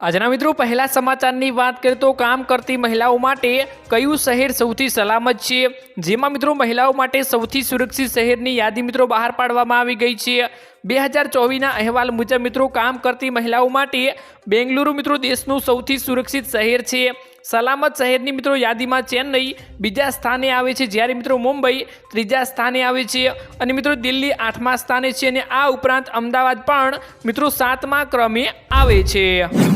આજના મિત્રો, પહેલા સમાચારની વાત કરીએ તો કામ કરતી મહિલાઓ માટે કયું શહેર સૌથી સલામત છે? જેમાં મિત્રો, મહિલાઓ માટે સૌથી સુરક્ષિત શહેરની યાદી મિત્રો બહાર પાડવામાં આવી ગઈ છે. બે હજાર ચોવીસના અહેવાલ મુજબ મિત્રો, કામ કરતી મહિલાઓ માટે બેંગલુરુ મિત્રો દેશનું સૌથી સુરક્ષિત શહેર છે. સલામત શહેરની મિત્રો યાદીમાં ચેન્નઈ બીજા સ્થાને આવે છે. જ્યારે મિત્રો મુંબઈ ત્રીજા સ્થાને આવે છે અને મિત્રો દિલ્હી આઠમા સ્થાને છે અને આ ઉપરાંત અમદાવાદ પણ મિત્રો સાતમા ક્રમે આવે છે.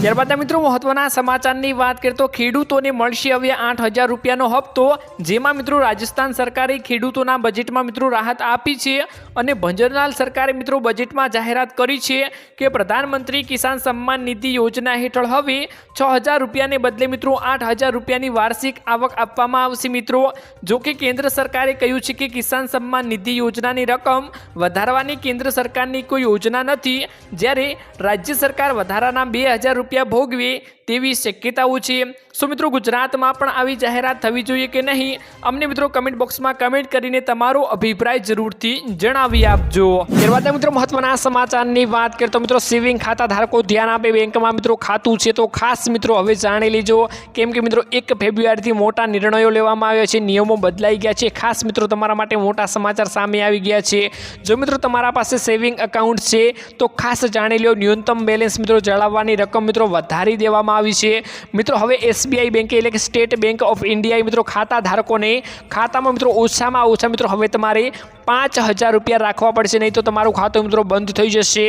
ત્યારબાદ મિત્રો મહત્વના સમાચારની વાત કરીએ તો ખેડૂતોને મળશે હવે આઠ હજાર રૂપિયાનો હપ્તો, જેમાં મિત્રો રાજસ્થાન સરકારે ખેડૂતોના બજેટમાં મિત્રો રાહત આપી છે. અને ભંજરલાલ સરકારે મિત્રો બજેટમાં જાહેરાત કરી છે કે પ્રધાનમંત્રી કિસાન સન્માન નિધિ યોજના હેઠળ હવે છ હજાર રૂપિયાને બદલે મિત્રો આઠ હજાર રૂપિયાની વાર્ષિક આવક આપવામાં આવશે મિત્રો. જો કે કેન્દ્ર સરકારે કહ્યું છે કે કિસાન સન્માન નિધિ યોજનાની રકમ વધારવાની કેન્દ્ર સરકારની કોઈ યોજના નથી. જ્યારે રાજ્ય સરકાર વધારાના બે હજાર રૂપિયા ભોગવે તેવી શક્યતાઓ છે. શું મિત્રો ગુજરાતમાં પણ આવી જાહેરાત થવી જોઈએ કે નહીં? અમને મિત્રો કમેન્ટ બોક્સમાં કમેન્ટ કરીને તમારો અભિપ્રાય જરૂરથી જણાવી. આપજો ત્યારબાદ મિત્રો મહત્વના સમાચારની વાત કરીએ તો મિત્રો સેવિંગ ખાતા ધારકો ધ્યાન આપે, બેંકમાં મિત્રો ખાતું છે તો ખાસ મિત્રો હવે જાણી લેજો કેમ કે મિત્રો એક ફેબ્રુઆરીથી મોટા નિર્ણયો લેવામાં આવ્યા છે, નિયમો બદલાઈ ગયા છે. ખાસ મિત્રો તમારા માટે મોટા સમાચાર સામે આવી ગયા છે. જો મિત્રો તમારા પાસે સેવિંગ એકાઉન્ટ છે તો ખાસ જાણી લો ન્યૂનતમ બેલેન્સ મિત્રો જળાવવાની રકમ મિત્રો વધારી દેવામાં આવી છે. મિત્રો હવે એસબીઆઈ બેંકે એટલે કે સ્ટેટ બેંક ઓફ ઇન્ડિયાએ મિત્રો ખાતા ધારકોને ખાતામાં મિત્રો ઓછામાં ઓછા મિત્રો હવે તમારે પાંચ હજાર રૂપિયા રાખવા પડશે, નહીં તો તમારું ખાતું મિત્રો બંધ થઈ જશે.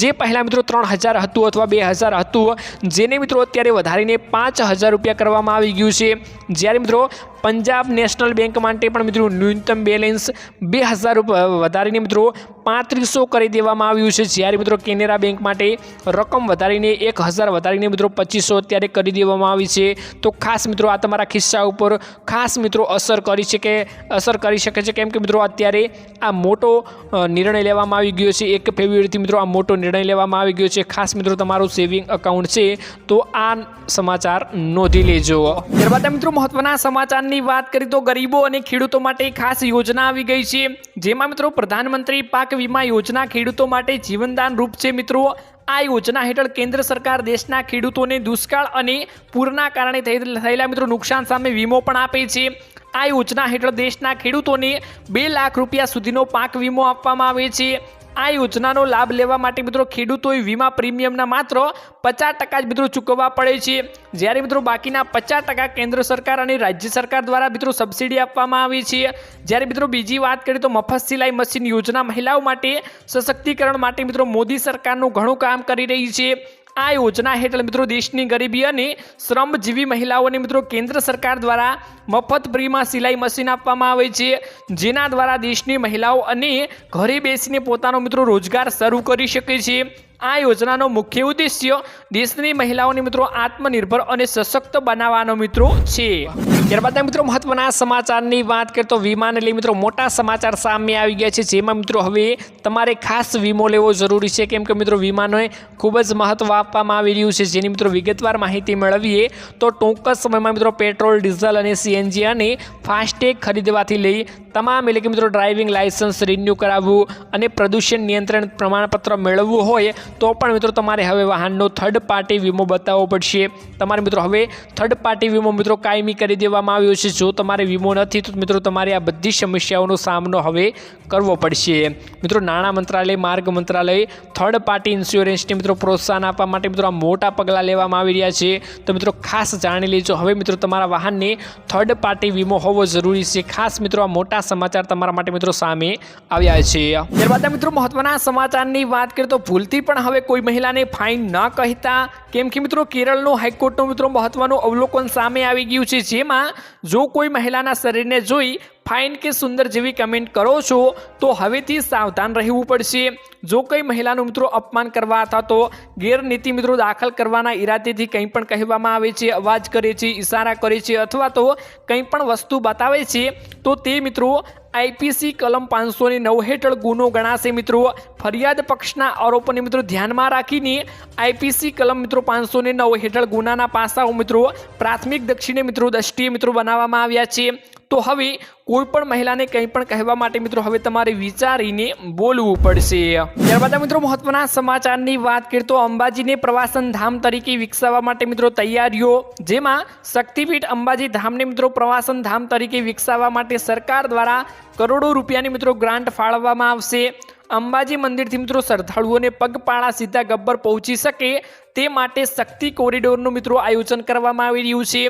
જે પહેલાં મિત્રો ત્રણ હજાર હતું અથવા બે હજાર હતું, જેને મિત્રો અત્યારે વધારીને પાંચ હજાર રૂપિયા કરવામાં આવી ગયું છે. જ્યારે મિત્રો પંજાબ નેશનલ બેંક માટે પણ મિત્રો ન્યૂનતમ બેલેન્સ બે હજાર વધારીને મિત્રો પાંત્રીસો કરી દેવામાં આવ્યું છે. જ્યારે મિત્રો કેનેરા બેંક માટે રકમ વધારીને એક હજાર વધારીને મિત્રો પચીસો અત્યારે કરી દેવામાં આવી છે. તો ખાસ મિત્રો આ તમારા ખિસ્સા ઉપર ખાસ મિત્રો અસર કરી શકે, અસર કરી શકે છે. કેમ કે મિત્રો અત્યારે આ મોટો નિર્ણય લેવામાં આવી ગયો છે. એક ફેબ્રુઆરીથી મિત્રો આ મોટો નિર્ણય લેવામાં આવી ગયો છે. ખાસ મિત્રો તમારું સેવિંગ એકાઉન્ટ છે. તો આ સમાચાર નોંધી લેજો. ત્યારબાદ મિત્રો મહત્વના સમાચારની વાત કરીએ તો ગરીબો અને ખેડૂતો માટે ખાસ યોજના આવી ગઈ છે. જેમાં મિત્રો પ્રધાનમંત્રી પાક વીમા યોજના ખેડૂતો માટે જીવનદાન રૂપ છે મિત્રો. આ યોજના હેઠળ કેન્દ્ર સરકાર દેશના ખેડૂતોને દુષ્કાળ અને પૂરના કારણે થયેલા મિત્રો નુકસાન સામે વીમો પણ આપે છે. આ યોજના હેઠળ દેશના ખેડૂતોને બે લાખ રૂપિયા સુધીનો પાક વીમો આપવામાં આવે છે. આ યોજનાનો લાભ લેવા માટે મિત્રો ખેડૂતોએ વીમા પ્રીમિયમના માત્ર પચાસ ટકા જ મિત્રો ચૂકવવા પડે છે. જ્યારે મિત્રો બાકીના પચાસ ટકા કેન્દ્ર સરકાર અને રાજ્ય સરકાર દ્વારા મિત્રો સબસિડી આપવામાં આવે છે. જ્યારે મિત્રો બીજી વાત કરીએ તો મફત સિલાઈ મશીન યોજના મહિલાઓ માટે સશક્તિકરણ માટે મિત્રો મોદી સરકારનું ઘણું કામ કરી રહી છે. આ યોજના હેઠળ મિત્રો દેશની ગરીબી અને શ્રમજીવી મહિલાઓને મિત્રો કેન્દ્ર સરકાર દ્વારા મફત ફ્રીમાં સિલાઈ મશીન આપવામાં આવે છે, જેના દ્વારા દેશની મહિલાઓ અને ઘરે બેસીને પોતાનો મિત્રો રોજગાર શરૂ કરી શકે છે. આ યોજનાનો મુખ્ય ઉદ્દેશ્ય દેશની મહિલાઓને મિત્રો આત્મનિર્ભર અને સશક્ત બનાવવાનો મિત્રો છે. ત્યારબાદ મિત્રો મહત્વના સમાચારની વાત કરીએ તો વીમાને લઈ મિત્રો મોટા સમાચાર સામે આવી ગયા છે. જેમાં મિત્રો હવે તમારે ખાસ વીમો લેવો જરૂરી છે. કેમ કે મિત્રો વીમાને ખૂબ જ મહત્વ આપવામાં આવી રહ્યું છે. જેની મિત્રો વિગતવાર માહિતી મેળવીએ તો ટૂંક સમયમાં મિત્રો પેટ્રોલ, ડીઝલ અને સીએનજી અને ફાસ્ટેગ ખરીદવાથી લઈ તમામ એટલે કે મિત્રો ડ્રાઇવિંગ લાઇસન્સ રિન્યૂ કરાવવું અને પ્રદૂષણ નિયંત્રણ પ્રમાણપત્ર મેળવવું હોય તો પણ મિત્રો તમારે હવે વાહનનો થર્ડ પાર્ટી વીમો બતાવવો પડશે. તમારે મિત્રો હવે થર્ડ પાર્ટી વીમો મિત્રો કાયમી કરી દેવામાં આવ્યો છે. જો તમારે વીમો નથી, તો મિત્રો તમારે આ બધી સમસ્યાઓનો સામનો હવે કરવો પડશે. મિત્રો નાણાં મંત્રાલય, માર્ગ મંત્રાલય થર્ડ પાર્ટી ઇન્સ્યોરન્સને મિત્રો પ્રોત્સાહન આપવા માટે મિત્રો આ મોટા પગલાં લેવામાં આવી રહ્યા છે. તો મિત્રો ખાસ જાણી લેજો. હવે મિત્રો તમારા વાહનને થર્ડ પાર્ટી વીમો હોવો જરૂરી છે. ખાસ મિત્રો આ મોટા સમાચાર તમારા માટે મિત્રો સામે આવ્યા છે. ત્યારબાદ મિત્રો મહત્વના સમાચારની વાત કરીએ તો ભૂલથી પણ હવે કોઈ મહિલાને ફાઇન ન કહેતા. કેમ કે મિત્રો, કેરળનું હાઈકોર્ટનું મિત્રો મહત્વનું અવલોકન સામે આવી ગયું છે, જેમાં જો કોઈ મહિલાના શરીરને જોઈ ફાઇન કે સુંદર જેવી કમેન્ટ કરો છો, તો હવેથી સાવધાન રહેવું પડશે. જો કોઈ મહિલાનું મિત્રો અપમાન કરવા અથવા તો ગેરનીતિ મિત્રો દાખલ કરવાના ઈરાદેથી કંઈ પણ કહેવામાં આવે છે, અવાજ કરે છે, ઈશારા કરે છે અથવા તો કંઈ પણ વસ્તુ બતાવે છે, તો તે મિત્રો આઈપીસી કલમ પાંચસો ને નવ હેઠળ ગુનો ગણાશે મિત્રો. ફરિયાદ પક્ષના આરોપોને મિત્રો ધ્યાનમાં રાખીને આઈપીસી કલમ મિત્રો પાંચસો ને નવ હેઠળ ગુનાના પાસાઓ મિત્રો પ્રાથમિક દક્ષિણે મિત્રો દ્રષ્ટિએ મિત્રો બનાવવામાં આવ્યા છે. તો હવે કોઈ પણ મહિલાને કંઈ પણ કહેવા માટે મિત્રો હવે તમારે વિચારીને બોલવું પડશે. ત્યારબાદ મિત્રો મહત્વના સમાચારની વાત કરીએ તો અંબાજીને પ્રવાસન ધામ તરીકે વિકસાવવા માટે મિત્રો તૈયારીઓ, જેમાં શક્તિપીઠ અંબાજી ધામને મિત્રો પ્રવાસન ધામ તરીકે વિકસાવવા માટે સરકાર દ્વારા કરોડો રૂપિયાની મિત્રો ગ્રાન્ટ ફાળવવામાં આવશે. અંબાજી મંદિરથી મિત્રો શ્રદ્ધાળુઓને પગપાળા સીધા ગબ્બર પહોંચી શકે તે માટે શક્તિ કોરિડોરનું મિત્રો આયોજન કરવામાં આવી રહ્યું છે.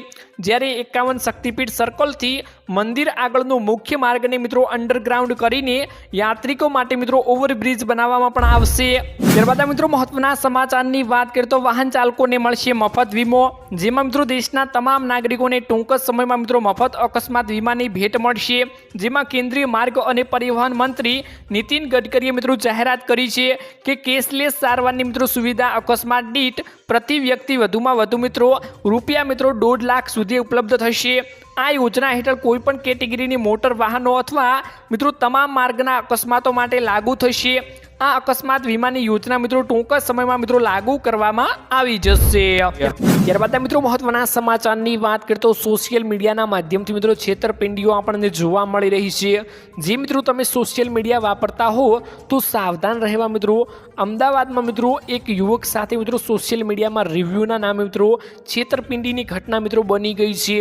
જ્યારે એકાવન શક્તિપીઠ સર્કલથી મંદિર આગળનો મુખ્ય માર્ગને મિત્રો અંડરગ્રાઉન્ડ કરીને યાત્રિકો માટે મિત્રો ઓવરબ્રિજ બનાવવામાં પણ આવશે. ત્યારબાદ મિત્રો મહત્વના સમાચારની વાત કરીએ તો વાહન ચાલકોને મળશે મફત વીમો. જેમાં મિત્રો દેશના તમામ નાગરિકોને ટૂંક જ સમયમાં મિત્રો મફત અકસ્માત વીમાની ભેટ મળશે. જેમાં કેન્દ્રીય માર્ગ અને પરિવહન મંત્રી નીતિન ગડકરીએ મિત્રો જાહેરાત કરી છે કે કેશલેસ સારવારની મિત્રો સુવિધા અકસ્માત દીઠ પ્રતિ વ્યક્તિ વધુમાં વધુ મિત્રો રૂપિયા મિત્રો દોઢ લાખ સુધી ઉપલબ્ધ થશે. આ યોજના હેઠળ કોઈ પણ કેટેગરીની મોટર વાહનો અથવા મિત્રો તમામ માર્ગના અકસ્માતો માટે લાગુ થશે. આ અકસ્માત વીમાની યોજના મિત્રો ટૂંક સમયમાં મિત્રો લાગુ કરવામાં આવી જશે. ત્યારબાદ મિત્રો મહત્વના સમાચારની વાત કરીએ તો સોશિયલ મીડિયાના માધ્યમથી મિત્રો છેતરપિંડીઓ આપણને જોવા મળી રહી છે. જે મિત્રો તમે સોશિયલ મીડિયા વાપરતા હો તો સાવધાન રહેવા મિત્રો. અમદાવાદમાં મિત્રો એક યુવક સાથે મિત્રો સોશિયલ મીડિયામાં રિવ્યૂના નામે મિત્રો છેતરપિંડીની ઘટના મિત્રો બની ગઈ છે.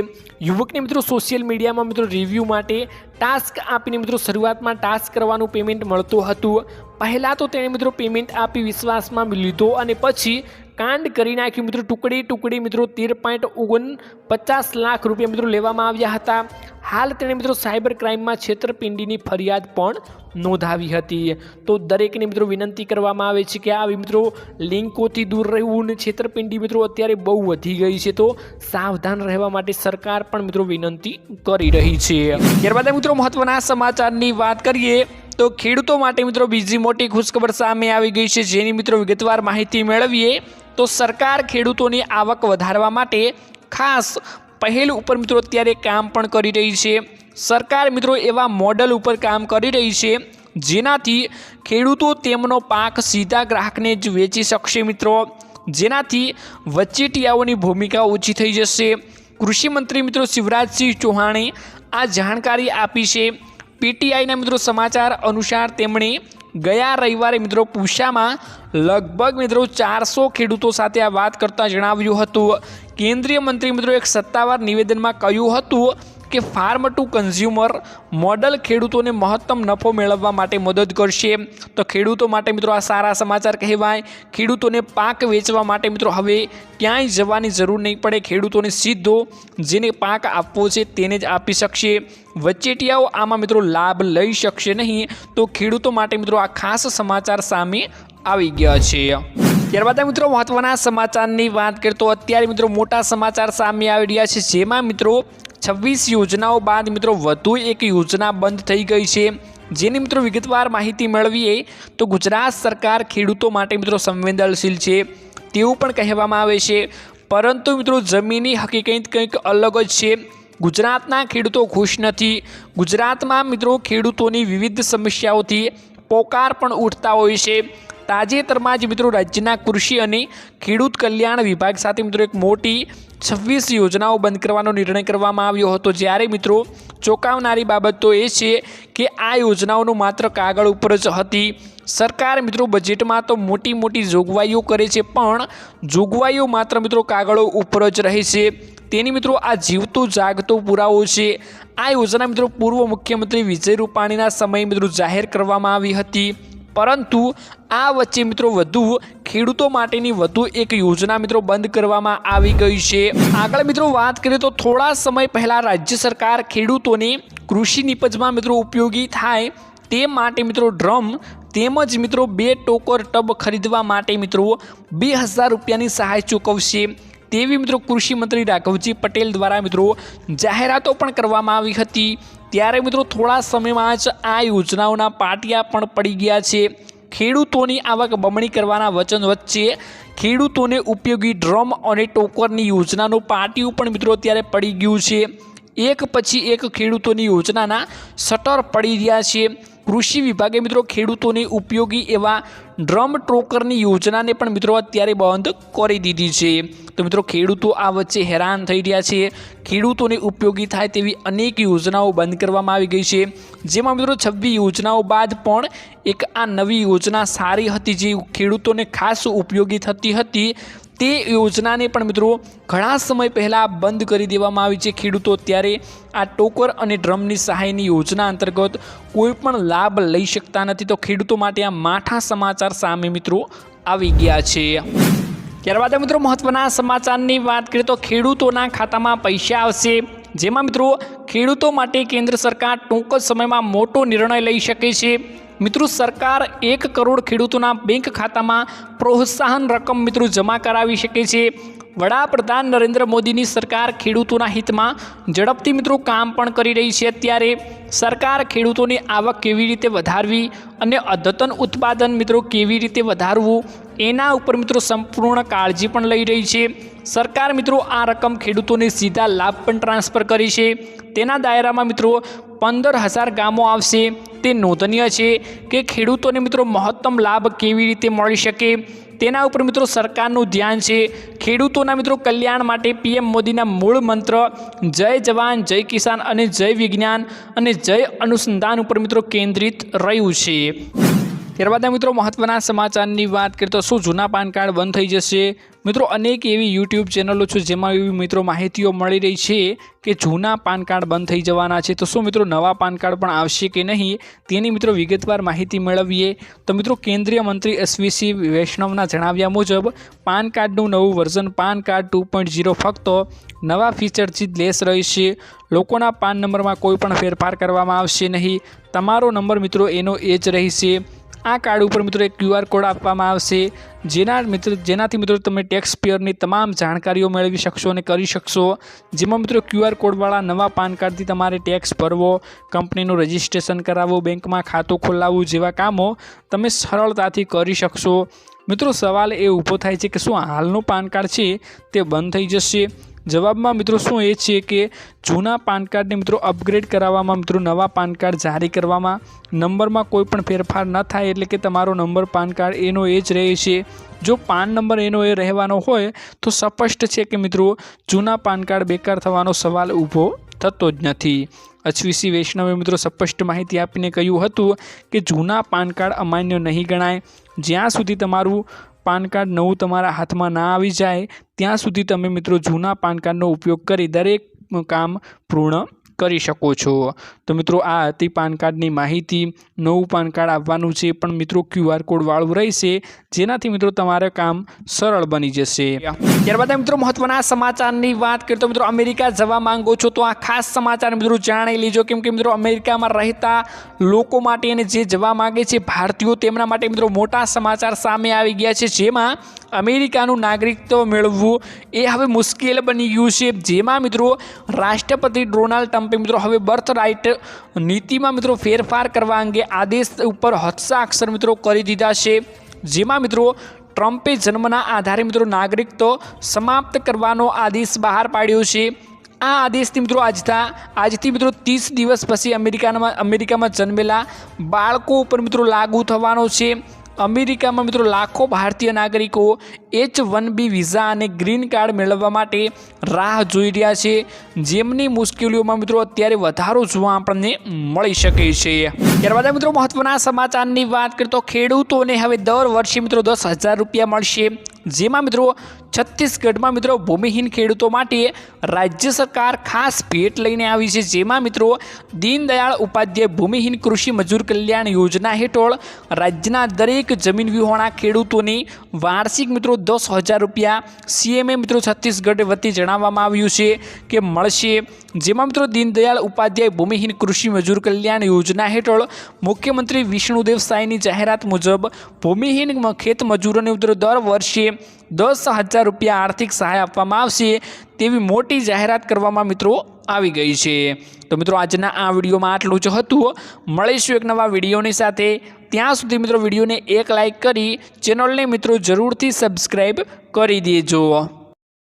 યુવકને મિત્રો સોશિયલ મીડિયામાં મિત્રો રિવ્યૂ માટે ટાસ્ક આપીને મિત્રો શરૂઆતમાં ટાસ્ક કરવાનું પેમેન્ટ મળતું હતું. પહેલાં તો તેણે મિત્રો પેમેન્ટ આપી વિશ્વાસમાં લીધો અને પછી કાંડ કરી નાખ્યું. મિત્રો ટુકડી ટુકડી મિત્રો તેર પોઈન્ટ ઓગણ પચાસ લાખ રૂપિયા મિત્રો લેવામાં આવ્યા હતા. હાલ તેણે મિત્રો સાયબર ક્રાઇમમાં છેતરપિંડીની ફરિયાદ પણ નોંધાવી હતી. તો દરેકને મિત્રો વિનંતી કરવામાં આવે છે કે આવી મિત્રો લિંકોથી દૂર રહેવું અને છેતરપિંડી મિત્રો અત્યારે બહુ વધી ગઈ છે. તો સાવધાન રહેવા માટે સરકાર પણ મિત્રો વિનંતી કરી રહી છે. ત્યારબાદ મિત્રો મહત્વના સમાચારની વાત કરીએ તો ખેડૂતો માટે મિત્રો બીજી મોટી ખુશખબર સામે આવી ગઈ છે. જેની મિત્રો વિગતવાર માહિતી મેળવીએ તો સરકાર ખેડૂતોની આવક વધારવા માટે ખાસ પહેલ ઉપર મિત્રો અત્યારે કામ પણ કરી રહી છે. સરકાર મિત્રો એવા મોડલ ઉપર કામ કરી રહી છે, જેનાથી ખેડૂતો તેમનો પાક સીધા ગ્રાહકને જ વેચી શકશે મિત્રો. જેનાથી વચેટિયાઓની ભૂમિકા ઓછી થઈ જશે. કૃષિમંત્રી મિત્રો શિવરાજસિંહ ચૌહાણે આ જાણકારી આપી છે. પીટીઆઈના મિત્રો સમાચાર અનુસાર તેમણે ગયા રવિવારે મિત્રો પૂસામાં લગભગ મિત્રો ચારસો ખેડૂતો સાથે આ વાત કરતાં જણાવ્યું હતું. કેન્દ્રીય મંત્રી મિત્રો એક સત્તાવાર નિવેદનમાં કહ્યું હતું કે ફાર્મ ટુ કન્ઝ્યુમર મોડલ ખેડૂતોને મહત્તમ નફો મેળવવા માટે મદદ કરશે. તો ખેડૂતો માટે મિત્રો આ સારા સમાચાર કહેવાય. ખેડૂતોને પાક વેચવા માટે મિત્રો હવે ક્યાંય જવાની જરૂર નહીં પડે. ખેડૂતોને સીધો જેને પાક આપવો છે તેને જ આપી શકશે. વચેટિયાઓ આમાં મિત્રો લાભ લઈ શકશે નહીં. તો ખેડૂતો માટે મિત્રો આ ખાસ સમાચાર સામે આવી ગયા છે. ત્યારબાદ મિત્રો મહત્વના સમાચારની વાત કરીએ તો અત્યારે મિત્રો મોટા સમાચાર સામે આવી રહ્યા છે. જેમાં મિત્રો છવ્વીસ યોજનાઓ બાદ મિત્રો વધુ એક યોજના બંધ થઈ ગઈ છે. જેની મિત્રો વિગતવાર માહિતી મેળવીએ તો ગુજરાત સરકાર ખેડૂતો માટે મિત્રો સંવેદનશીલ છે. તેવું પણ કહેવામાં આવે છે. પરંતુ મિત્રો જમીની હકીકત કંઈક અલગ જ છે. ગુજરાતના ખેડૂતો ખુશ નથી. ગુજરાતમાં મિત્રો ખેડૂતોની વિવિધ સમસ્યાઓથી પોકાર પણ ઉઠતા હોય છે. તાજેતરમાં જ મિત્રો રાજ્યના કૃષિ અને ખેડૂત કલ્યાણ વિભાગ સાથે મિત્રો એક મોટી છવ્વીસ યોજનાઓ બંધ કરવાનો નિર્ણય કરવામાં આવ્યો હતો. જ્યારે મિત્રો ચોંકાવનારી બાબત તો એ છે કે આ યોજનાઓનો માત્ર કાગળ ઉપર જ હતી. સરકાર મિત્રો બજેટમાં તો મોટી મોટી જોગવાઈઓ કરે છે, પણ જોગવાઈઓ માત્ર મિત્રો કાગળો ઉપર જ રહે છે. તેની મિત્રો આ જીવતો જાગતો પુરાવો છે. આ યોજના મિત્રો પૂર્વ મુખ્યમંત્રી વિજય રૂપાણીના સમયે મિત્રો જાહેર કરવામાં આવી હતી. પરંતુ આ વચ્ચે મિત્રો વધુ ખેડૂતો માટેની વધુ એક યોજના મિત્રો બંધ કરવામાં આવી ગઈ છે. આગળ મિત્રો વાત કરીએ તો થોડા સમય પહેલાં રાજ્ય સરકાર ખેડૂતોને કૃષિ નિપજમાં મિત્રો ઉપયોગી થાય તે માટે મિત્રો ડ્રમ તેમજ મિત્રો બે ટોકર ટબ ખરીદવા માટે મિત્રો બે હજાર રૂપિયાની સહાય ચૂકવશે. તેવી મિત્રો કૃષિ મંત્રી રાઘવજી પટેલ દ્વારા મિત્રો જાહેરાતો પણ કરવામાં આવી હતી. ત્યારે મિત્રો થોડા સમયમાં જ આ યોજનાઓના પાટિયા પણ પડી ગયા છે. ખેડૂતોની આવક બમણી કરવાના વચન વચ્ચે ખેડૂતોને ઉપયોગી ડ્રમ અને ટોકરની યોજનાનું પાટિયું પણ મિત્રો અત્યારે પડી ગયું છે. એક પછી એક ખેડૂતોની યોજનાના શટર પડી રહ્યા છે. કૃષિ વિભાગે મિત્રો ખેડૂતોને ઉપયોગી એવા ડ્રમ ટ્રોકરની યોજનાને પણ મિત્રો અત્યારે બંધ કરી દીધી છે. તો મિત્રો ખેડૂતો આ વચ્ચે હેરાન થઈ રહ્યા છે. ખેડૂતોને ઉપયોગી થાય તેવી અનેક યોજનાઓ બંધ કરવામાં આવી ગઈ છે. જેમાં મિત્રો છવ્વી યોજનાઓ બાદ પણ એક આ નવી યોજના સારી હતી જે ખેડૂતોને ખાસ ઉપયોગી થતી હતી. તે યોજનાને પણ મિત્રો ઘણા સમય પહેલાં બંધ કરી દેવામાં આવી છે ખેડૂતો. અત્યારે આ ટોકર અને ડ્રમની સહાયની યોજના અંતર્ગત કોઈપણ લાભ લઈ શકતા નથી. તો ખેડૂતો માટે આ માઠા સમાચાર સામે મિત્રો આવી ગયા છે. ત્યારબાદ મિત્રો મહત્વના સમાચારની વાત કરીએ તો ખેડૂતોના ખાતામાં પૈસા આવશે. જેમાં મિત્રો ખેડૂતો માટે કેન્દ્ર સરકાર ટૂંક સમયમાં મોટો નિર્ણય લઈ શકે છે. મિત્રો, સરકાર એક કરોડ ખેડૂતોના બેંક ખાતામાં પ્રોત્સાહન રકમ મિત્રો જમા કરાવી શકે છે. વડાપ્રધાન નરેન્દ્ર મોદીની સરકાર ખેડૂતોના હિતમાં ઝડપથી મિત્રો કામ પણ કરી રહી છે. અત્યારે સરકાર ખેડૂતોની આવક કેવી રીતે વધારવી અને અદ્યતન ઉત્પાદન મિત્રો કેવી રીતે વધારવું, એના ઉપર મિત્રો સંપૂર્ણ કાળજી પણ લઈ રહી છે. સરકાર મિત્રો આ રકમ ખેડૂતોને સીધા લાભ પણ ટ્રાન્સફર કરી છે. તેના દાયરામાં મિત્રો પંદર હજાર ગામો આવશે. તે નોંધનીય છે કે ખેડૂતોને મિત્રો મહત્તમ લાભ કેવી રીતે મળી શકે? તેના ઉપર મિત્રો સરકારનું ધ્યાન છે. ખેડૂતોના મિત્રો કલ્યાણ માટે પીએમ મોદીના મૂળ મંત્ર જય જવાન, જય કિસાન અને જય વિજ્ઞાન અને જય અનુસંધાન ઉપર મિત્રો કેન્દ્રિત રહ્યું છે. ત્યારબાદ મિત્રો મહત્વના સમાચારની વાત કરીએ તો શું જૂના પાન કાર્ડ બંધ થઈ જશે? મિત્રો અનેક એવી યુટ્યુબ ચેનલો છે જેમાં એવી મિત્રો માહિતીઓ મળી રહી છે કે જૂના પાન કાર્ડ બંધ થઈ જવાના છે. તો શું મિત્રો નવા પાન કાર્ડ પણ આવશે કે નહીં? તેની મિત્રો વિગતવાર માહિતી મેળવીએ. તો મિત્રો કેન્દ્રીય મંત્રી એસવીસી વૈષ્ણવના જણાવ્યા મુજબ, પાન કાર્ડનું નવું version PAN card two point zero ફક્ત નવા ફીચરથી લેસ રહેશે. લોકોના પાન નંબરમાં કોઈ પણ ફેરફાર કરવામાં આવશે નહીં. તમારો નંબર મિત્રો એનો એ રહેશે. આ કાર્ડ ઉપર મિત્રો એક ક્યુઆર કોડ આપવામાં આવશે. જેના મિત્ર જેનાથી મિત્રો તમે ટેક્સ પેયરની તમામ જાણકારીઓ મેળવી શકશો અને કરી શકશો. જેમાં મિત્રો ક્યુઆર કોડવાળા નવા પાન કાર્ડથી તમારે ટેક્સ ભરવો કંપનીનું રજિસ્ટ્રેશન કરાવવું બેંકમાં ખાતું ખોલાવવું જેવા કામો તમે સરળતાથી કરી શકશો. મિત્રો સવાલ એ ઊભો થાય છે કે શું હાલનું પાન કાર્ડ છે તે બંધ થઈ જશે? જવાબમાં મિત્રો શું એ છે કે જૂના પાન કાર્ડને મિત્રો અપગ્રેડ કરાવવામાં, મિત્રો નવા પાન કાર્ડ જારી કરવામાં, નંબરમાં કોઈ પણ ફેરફાર ન થાય એટલે કે તમારો નંબર, પાન કાર્ડ એનો એ જ રહે છે. જો પાન નંબર એનો એ રહેવાનો હોય, તો સ્પષ્ટ છે કે મિત્રો જૂના પાન કાર્ડ બેકાર થવાનો સવાલ ઊભો થતો જ નથી. અશ્વિસી વૈષ્ણવે મિત્રો સ્પષ્ટ માહિતી આપીને કહ્યું હતું કે જૂના પાન કાર્ડ અમાન્ય નહીં ગણાય. જ્યાં સુધી તમારું પાન કાર્ડ નવું તમારા હાથમાં ના આવી જાય, ત્યાં સુધી તમે મિત્રો જૂના પાન કાર્ડનો ઉપયોગ કરી દરેક કામ પૂર્ણ કરી શકો છો. તો મિત્રો, આ હતી પાન કાર્ડની માહિતી. નવું પાન કાર્ડ આપવાનું છે, પણ મિત્રો ક્યુઆર કોડવાળું રહેશે. જેનાથી મિત્રો, તમારે કામ સરળ બની જશે. ત્યારબાદ મિત્રો, મહત્વના સમાચારની વાત કરીએ તો મિત્રો, અમેરિકા જવા માંગો છો, તો આ ખાસ સમાચાર મિત્રો, જાણી લેજો. કેમ કે મિત્રો, અમેરિકામાં રહેતા લોકો માટે અને જે જવા માગે છે, ભારતીયો તેમના માટે મિત્રો, મોટા સમાચાર સામે આવી ગયા છે. જેમાં અમેરિકાનું નાગરિકત્વ મેળવવું એ હવે મુશ્કેલ બની ગયું છે. જેમાં મિત્રો, રાષ્ટ્રપતિ ડોનાલ્ડ ટ્રમ્પે મિત્રો, હવે બર્થ રાઇટ નીતિમાં મિત્રો ફેરફાર કરવા અંગે આદેશ ઉપર હસ્તાક્ષર મિત્રો કરી દીધા છે. જેમાં મિત્રો, ટ્રમ્પે જન્મના આધારે મિત્રો નાગરિકત્વ સમાપ્ત કરવાનો આદેશ બહાર પાડ્યો છે. આ આદેશથી મિત્રો આજતા આજથી મિત્રો ત્રીસ દિવસ પછી અમેરિકામાં અમેરિકામાં જન્મેલા બાળકો ઉપર મિત્રો લાગુ થવાનો છે. અમેરિકામાં મિત્રો લાખો ભારતીય નાગરિકો એચ વન બી વિઝા અને ગ્રીન કાર્ડ મેળવવા માટે રાહ જોઈ રહ્યા છે. જેમની મુશ્કેલીઓમાં મિત્રો અત્યારે વધારો જોવા આપણને મળી શકે છે. ત્યારબાદ મિત્રો મહત્વના સમાચારની વાત કરીએ તો ખેડૂતોને હવે દર વર્ષે મિત્રો દસ હજાર રૂપિયા મળશે. જેમાં મિત્રો છત્તીસગઢમાં મિત્રો ભૂમિહીન ખેડૂતો માટે રાજ્ય સરકાર ખાસ ભેટ લઈને આવી છે. જેમાં મિત્રો દીનદયાળ ઉપાધ્યાય ભૂમિહીન કૃષિ મજૂર કલ્યાણ યોજના હેઠળ રાજ્યના દરેક જમીન વિહોણા ખેડૂતોને વાર્ષિક મિત્રો દસ હજાર રૂપિયા સીએમએ મિત્રો છત્તીસગઢ વતી જણાવવામાં આવ્યું છે કે મળશે. જેમાં મિત્રો દીનદયાળ ઉપાધ્યાય ભૂમિહીન કૃષિ મજૂર કલ્યાણ યોજના હેઠળ મુખ્યમંત્રી વિષ્ણુદેવ સાંઈની જાહેરાત મુજબ ભૂમિહીન ખેત મજૂરોને દર વર્ષે દસ હજાર રૂપિયા આર્થિક સહાય આપવામાં આવશે તેવી મોટી જાહેરાત કરવામાં મિત્રો આવી ગઈ છે. તો મિત્રો આજના આ વિડીયોમાં આટલું જ હતું. મળીશું એક નવા વિડીયોની સાથે. ત્યાં સુધી મિત્રો વિડીયોને એક લાઇક કરી ચેનલને મિત્રો જરૂરથી સબસ્ક્રાઈબ કરી દેજો.